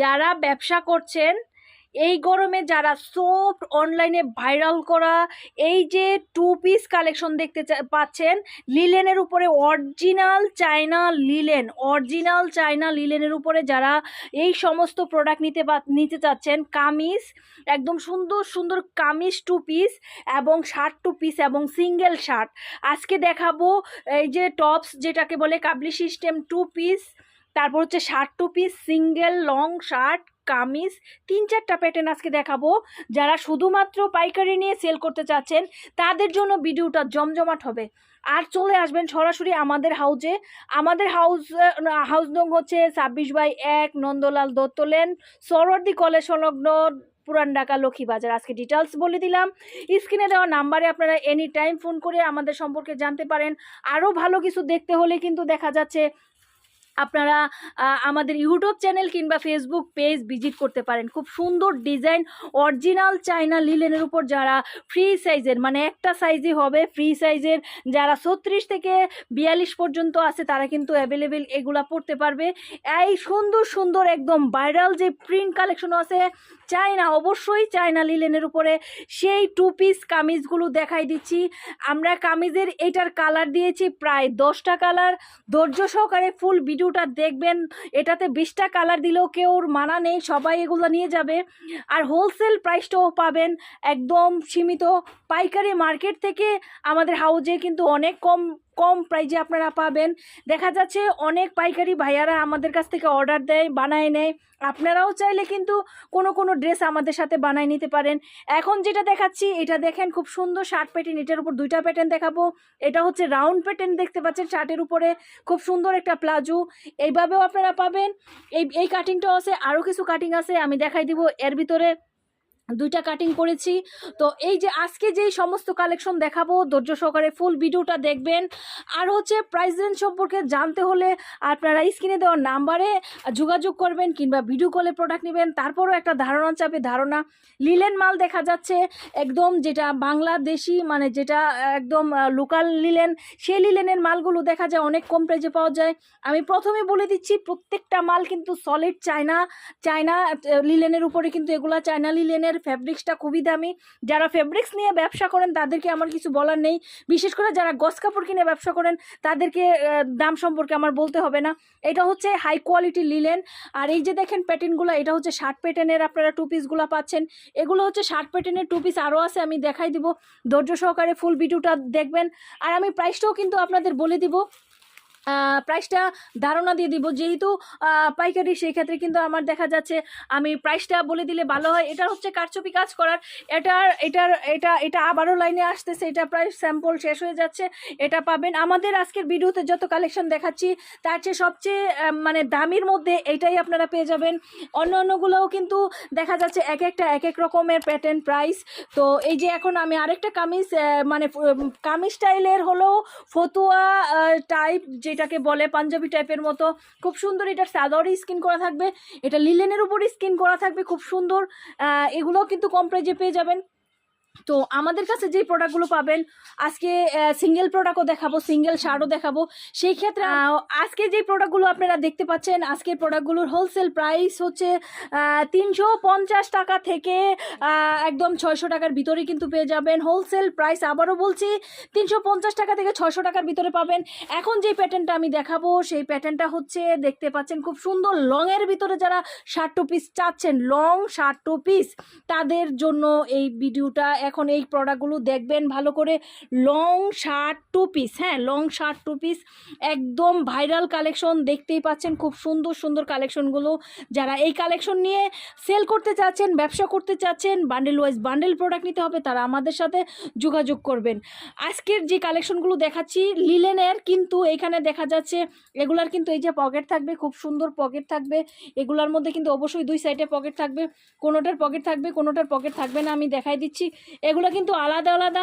যারা ব্যবসা করছেন, এই গরমে যারা সোপ অনলাইনে ভাইরাল করা, এই যে টু পিস কালেকশন দেখতে পাচ্ছেন লিলেনের উপরে original China linen original China লিলেনের উপরে যারা এই সমস্ত প্রোডাক্ট নিতে নিতে চাচ্ছেন, কামিজ, একদম সুন্দর সুন্দর কামিজ টু পিস এবং শার্ট টু পিস এবং সিঙ্গেল শার্ট আজকে দেখাবো এই যে টপস যেটাকে বলে কাবলি সিস্টেম টু পিস তারপর হচ্ছে shirt two piece single, long shirt, kameez, তিন চারটা প্যাটার্ন আজকে দেখাবো। যারা শুধুমাত্র পাইকারি নিয়ে সেল করতে চাচ্ছেন, তাদের জন্য ভিডিওটা জমজমাট হবে। আর চলে আসবেন সরাসরি আমাদের হাউজে আমাদের হাউস হাউস নং হচ্ছে ছাব্বিশ বাই এক নন্দলাল দত্ত লেন সরওয়ার্দি কলেজ সংলগ্ন পুরান ঢাকা লক্ষ্মীবাজার। আজকে ডিটেলস বলে দিলাম। স্ক্রিনে দেওয়া নাম্বারে আপনারা এনি টাইম ফোন করে আমাদের সম্পর্কে জানতে পারেন। আরও ভালো কিছু দেখতে হলে কিন্তু দেখা যাচ্ছে আপনারা আমাদের ইউটিউব চ্যানেল কিংবা ফেসবুক পেজ ভিজিট করতে পারেন। খুব সুন্দর ডিজাইন অরিজিনাল চায়না লিলেনের উপর যারা ফ্রি সাইজের মানে একটা সাইজই হবে ফ্রি সাইজের যারা ছত্রিশ থেকে বিয়াল্লিশ পর্যন্ত আছে, তারা কিন্তু অ্যাভেলেবেল এগুলা পড়তে পারবে। এই সুন্দর সুন্দর একদম ভাইরাল যে প্রিন্ট কালেকশন আছে চায়না অবশ্যই চায়না লিলেনের উপরে সেই টু পিস কামিজগুলো দেখাই দিচ্ছি। আমরা কামিজের এটার কালার দিয়েছি প্রায় দশটা কালার ধৈর্য সহকারে ফুল ভিডিওটা দেখবেন, এটাতে বিশটা কালার দিলেও কেউ মানা নেই, সবাই এগুলো নিয়ে যাবে। আর হোলসেল প্রাইসটাও পাবেন, একদম সীমিত। পাইকারি মার্কেট থেকে আমাদের হাউজে কিন্তু অনেক কম কম প্রাইজে আপনারা পাবেন। দেখা যাচ্ছে অনেক পাইকারি ভাইয়ারা আমাদের কাছ থেকে অর্ডার দেয়, বানায় নেয়। আপনারাও চাইলে কিন্তু কোনো কোনো ড্রেস আমাদের সাথে বানায় নিতে পারেন। এখন যেটা দেখাচ্ছি, এটা দেখেন খুব সুন্দর শার্ট প্যাটার্ন এটার উপর দুইটা প্যাটার্ন দেখাবো। এটা হচ্ছে রাউন্ড প্যাটার্ন দেখতে পাচ্ছেন শার্টের উপরে। খুব সুন্দর একটা প্লাজো। এইভাবেও আপনারা পাবেন। এই এই কাটিংটাও আছে, আরও কিছু কাটিং আছে, আমি দেখাই দিব। এর ভিতরে দুইটা কাটিং করেছি। তো এই যে আজকে যেই সমস্ত কালেকশন দেখাবো, ধৈর্য সহকারে ফুল ভিডিওটা দেখবেন। আর হচ্ছে প্রাইস রেঞ্জ সম্পর্কে জানতে হলে আপনারা স্ক্রিনে দেওয়া নাম্বারে যোগাযোগ করবেন কিংবা ভিডিও কলে প্রোডাক্ট নেবেন। তারপরও একটা ধারণা চাপে ধারণা। লিলেন মাল দেখা যাচ্ছে একদম যেটা বাংলাদেশি মানে যেটা একদম লোকাল লিলেন সেই লিলেনের মালগুলো দেখা যায় অনেক কম প্রাইজে পাওয়া যায়। আমি প্রথমে বলে দিচ্ছি, প্রত্যেকটা মাল কিন্তু সলিড চায়না চায়না লিলেনের উপরে কিন্তু এগুলা চায়না লিলেনের ফ্যাব্রিক্সটা খুবই দামি। যারা ফ্যাব্রিক্স নিয়ে ব্যবসা করেন, তাদেরকে আমার কিছু বলার নেই। বিশেষ করে যারা গস কাপড় কিনে ব্যবসা করেন, তাদেরকে দাম সম্পর্কে আমার বলতে হবে না। এটা হচ্ছে হাই কোয়ালিটি লিলেন আর এই যে দেখেন প্যাটার্নগুলো এটা হচ্ছে শার্ট প্যাটার্নের আপনারা টু পিসগুলো পাচ্ছেন। এগুলো হচ্ছে শার্ট প্যাটার্নের টু পিস আরও আছে, আমি দেখাই দিব। ধৈর্য সহকারে ফুল ভিডিওটা দেখবেন। আর আমি প্রাইসটাও কিন্তু আপনাদের বলে দিব। প্রাইসটা ধারণা দিয়ে দিব। যেহেতু পাইকারি, সেই ক্ষেত্রে কিন্তু আমার দেখা যাচ্ছে আমি প্রাইসটা বলে দিলে ভালো হয়। এটা হচ্ছে কারচুপি কাজ করার। এটার এটার, এটা এটা আবারও লাইনে আসতেছে। এটা প্রায় স্যাম্পল শেষ হয়ে যাচ্ছে। এটা পাবেন। আমাদের আজকের ভিডিওতে যত কালেকশন দেখাচ্ছি, তার চেয়ে সবচেয়ে মানে দামির মধ্যে এটাই আপনারা পেয়ে যাবেন। অন্য অন্যগুলোও কিন্তু দেখা যাচ্ছে এক একটা, এক এক রকমের প্যাটার্ন প্রাইস তো এই যে এখন আমি আরেকটা কামিজ মানে কামিজ স্টাইলের হলো ফতুয়া টাইপ যেটাকে বলে পাঞ্জাবি টাইপের মতো। খুব সুন্দর এটা সালোয়ারই স্কিন করা থাকবে। এটা লিলেনের উপরই স্কিন করা থাকবে, খুব সুন্দর। এগুলো এগুলোও কিন্তু কম প্রাইজে পেয়ে যাবেন। তো আমাদের কাছে যেই প্রোডাক্টগুলো পাবেন আজকে সিঙ্গেল প্রোডাক্টও দেখাবো সিঙ্গেল শার্টও দেখাবো। সেই ক্ষেত্রে আজকে যেই প্রোডাক্টগুলো আপনারা দেখতে পাচ্ছেন আজকের প্রোডাক্টগুলোর হোলসেল প্রাইস হচ্ছে তিনশো পঞ্চাশ টাকা থেকে একদম ছয়শো টাকার ভিতরে কিন্তু পেয়ে যাবেন। হোলসেল প্রাইস আবারও বলছি তিনশো পঞ্চাশ টাকা থেকে ছয়শো টাকার ভিতরে পাবেন। এখন যে প্যাটার্নটা আমি দেখাবো সেই প্যাটার্নটা হচ্ছে দেখতে পাচ্ছেন খুব সুন্দর লংয়ের ভিতরে যারা শার্ট টু পিস চাচ্ছেন লং শার্ট টু পিস তাদের জন্য এই ভিডিওটা এখন এই প্রোডাক্টগুলো দেখবেন ভালো করে লং শার্ট টু পিস হ্যাঁ লং শার্ট টু পিস একদম ভাইরাল কালেকশন দেখতেই পাচ্ছেন, খুব সুন্দর সুন্দর কালেকশনগুলো যারা এই কালেকশন নিয়ে সেল করতে চাচ্ছেন, ব্যবসা করতে চাচ্ছেন বান্ডেল ওয়াইজ বান্ডেল প্রোডাক্ট নিতে হবে, তারা আমাদের সাথে যোগাযোগ করবেন। আজকের যে কালেকশনগুলো দেখাচ্ছি লিলেনের কিন্তু এখানে দেখা যাচ্ছে এগুলার কিন্তু এই যে পকেট থাকবে, খুব সুন্দর পকেট থাকবে। এগুলার মধ্যে কিন্তু অবশ্যই দুই সাইডে পকেট থাকবে, কোনোটার পকেট থাকবে, কোনোটার পকেট থাকবে না, আমি দেখাই দিচ্ছি। এগুলো কিন্তু আলাদা আলাদা।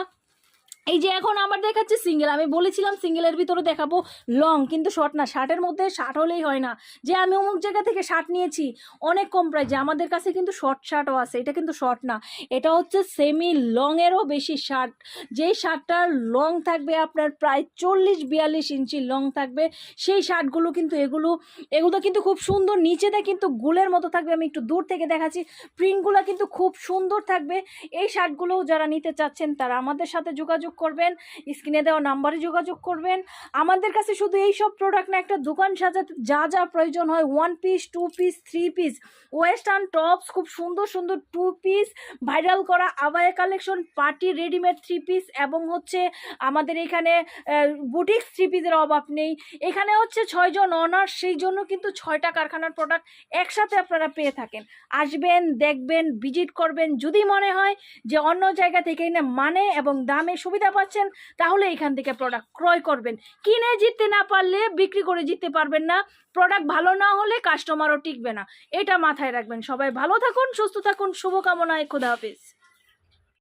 এই যে এখন আমার দেখাচ্ছে সিঙ্গেল আমি বলেছিলাম সিঙ্গেলের ভিতরে দেখাবো লং কিন্তু শর্ট না শার্টের মধ্যে শার্ট হলেই হয় না। যে আমি অমুক জায়গা থেকে শার্ট নিয়েছি, অনেক কম প্রাইজে আমাদের কাছে কিন্তু শর্ট শার্টও আছে, এটা কিন্তু শর্ট না। এটা হচ্ছে সেমি লংয়েরও বেশি শার্ট যেই শার্টটার লং থাকবে আপনার প্রায় চল্লিশ বিয়াল্লিশ ইঞ্চি লং থাকবে, সেই শার্টগুলো কিন্তু এগুলো এগুলো কিন্তু খুব সুন্দর, নিচেতে কিন্তু গুলের মতো থাকবে, আমি একটু দূর থেকে দেখাচ্ছি। প্রিন্টগুলো কিন্তু খুব সুন্দর থাকবে। এই শার্টগুলোও যারা নিতে চাচ্ছেন, তারা আমাদের সাথে যোগাযোগ করবেন, স্ক্রিনে দেওয়া নাম্বারে যোগাযোগ করবেন। আমাদের কাছে শুধু এই সব প্রোডাক্ট না, একটা দোকান সাজাতে যা যা প্রয়োজন হয় one piece two piece three piece western tops খুব সুন্দর সুন্দর টু পিস ভাইরাল করা abaya collection party readymade three piece এবং হচ্ছে আমাদের এখানে বুটিক্স থ্রি পিসের অভাব নেই। এখানে হচ্ছে ছয়জন অনার্স সেই জন্য কিন্তু ছয়টা কারখানার প্রোডাক্ট একসাথে আপনারা পেয়ে থাকেন। আসবেন, দেখবেন ভিজিট করবেন, যদি মনে হয় যে অন্য জায়গা থেকে এনে মানে এবং দামে সুবিধা পাচ্ছেন, তাহলে এখান থেকে প্রোডাক্ট ক্রয় করবেন। কিনে জিততে না পারলে, বিক্রি করে জিততে পারবেন না। প্রোডাক্ট ভালো না হলে কাস্টমারও টিকবে না। এটা মাথায় রাখবেন সবাই। ভালো থাকুন, সুস্থ থাকুন, শুভকামনায় খুদা হাফিজ।